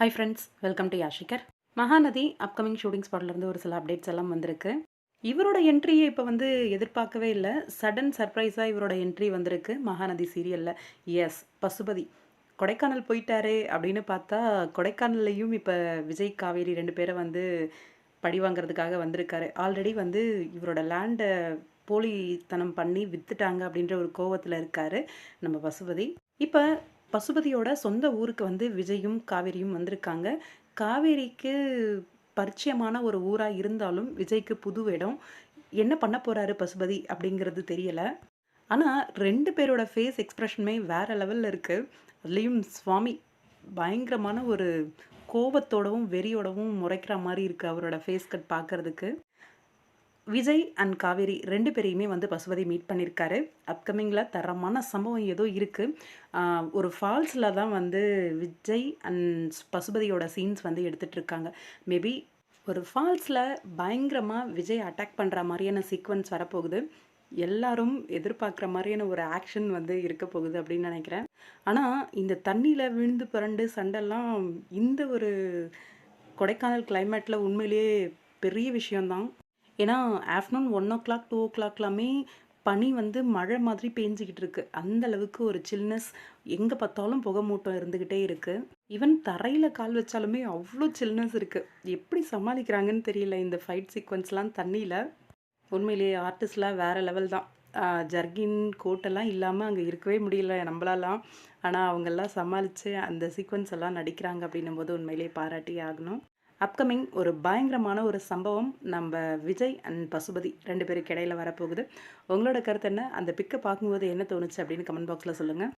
Hi friends welcome to யாஷிகர் Mahanadi upcoming shooting ஸ்பாட்லேருந்து ஒரு சில அப்டேட்ஸ் எல்லாம் வந்திருக்கு. இவரோட என்ட்ரியை இப்போ வந்து எதிர்பார்க்கவே இல்லை. சடன் சர்ப்ரைஸாக இவரோட என்ட்ரி வந்திருக்கு மகாநதி சீரியலில் எஸ் பசுபதி. கொடைக்கானல் போயிட்டாரே அப்படின்னு பார்த்தா கொடைக்கானல்லையும் இப்போ விஜய் காவேரி ரெண்டு பேரை வந்து பழி வாங்குறதுக்காக வந்திருக்காரு. ஆல்ரெடி வந்து இவரோட லேண்டை போலித்தனம் பண்ணி விற்றுட்டாங்க அப்படின்ற ஒரு கோவத்தில் இருக்காரு நம்ம பசுபதி. இப்போ பசுபதியோட சொந்த ஊருக்கு வந்து விஜயும் காவேரியும் வந்திருக்காங்க. காவேரிக்கு பரிச்சயமான ஒரு ஊராக இருந்தாலும் விஜய்க்கு புது இடம். என்ன பண்ண போகிறாரு பசுபதி அப்படிங்கிறது தெரியலை. ஆனால் ரெண்டு பேரோட ஃபேஸ் எக்ஸ்ப்ரெஷனுமே வேறு லெவலில் இருக்குது அதுலேயும் சுவாமி பயங்கரமான ஒரு கோபத்தோடவும் வெறியோடவும் முறைக்கிற மாதிரி இருக்குது அவரோட ஃபேஸ் கட் பார்க்கறதுக்கு விஜய் அண்ட் காவேரி ரெண்டு பேரையுமே வந்து பசுபதி மீட் பண்ணியிருக்காரு அப்கமிங்கில் தரமான சம்பவம் ஏதோ இருக்குது ஒரு ஃபால்ஸில் தான் வந்து விஜய் அண்ட் பசுபதியோட சீன்ஸ் வந்து எடுத்துகிட்டு இருக்காங்க. மேபி ஒரு ஃபால்ஸில் பயங்கரமாக விஜய் அட்டாக் பண்ணுற மாதிரியான சீக்வன்ஸ் வரப்போகுது. எல்லாரும் எதிர்பார்க்குற மாதிரியான ஒரு ஆக்ஷன் வந்து இருக்க போகுது அப்படின்னு நினைக்கிறேன். ஆனால் இந்த தண்ணியில் விழுந்து புரண்டு சண்டெல்லாம் இந்த ஒரு கொடைக்கானல் கிளைமேட்டில் உண்மையிலேயே பெரிய விஷயம்தான். ஏன்னா afternoon one o'clock two ஓ கிளாக்லாமே பனி வந்து மழை மாதிரி பேஞ்சிக்கிட்டு இருக்கு. அந்த அளவுக்கு ஒரு சில்னஸ் எங்கே பார்த்தாலும் புகை மூட்டம் இருந்துக்கிட்டே இருக்கு. ஈவன் தரையில் கால் வச்சாலுமே அவ்வளோ சில்னஸ் இருக்கு. எப்படி சமாளிக்கிறாங்கன்னு தெரியல இந்த ஃபைட் சீக்வன்ஸ்லாம் தண்ணியில். உண்மையிலேயே ஆர்டிஸ்ட்லாம் வேறு லெவல் தான். ஜர்கின் கோட்டெல்லாம் இல்லாமல் அங்கே இருக்கவே முடியல நம்மளாலாம். ஆனால் அவங்கெல்லாம் சமாளித்து அந்த சீக்வன்ஸ் எல்லாம் நடிக்கிறாங்க அப்படின்னும் போது உண்மையிலேயே பாராட்டி ஆகணும். அப்கமிங் ஒரு பயங்கரமான ஒரு சம்பவம் நம்ம விஜய் அண்ட் பசுபதி ரெண்டு பேருக்கு இடையில வரப்போகுது. உங்களோட கருத்து என்ன? அந்த பிக்கை பார்க்கும்போது என்ன தோணுச்சு அப்படின்னு கமெண்ட் பாக்ஸில் சொல்லுங்கள்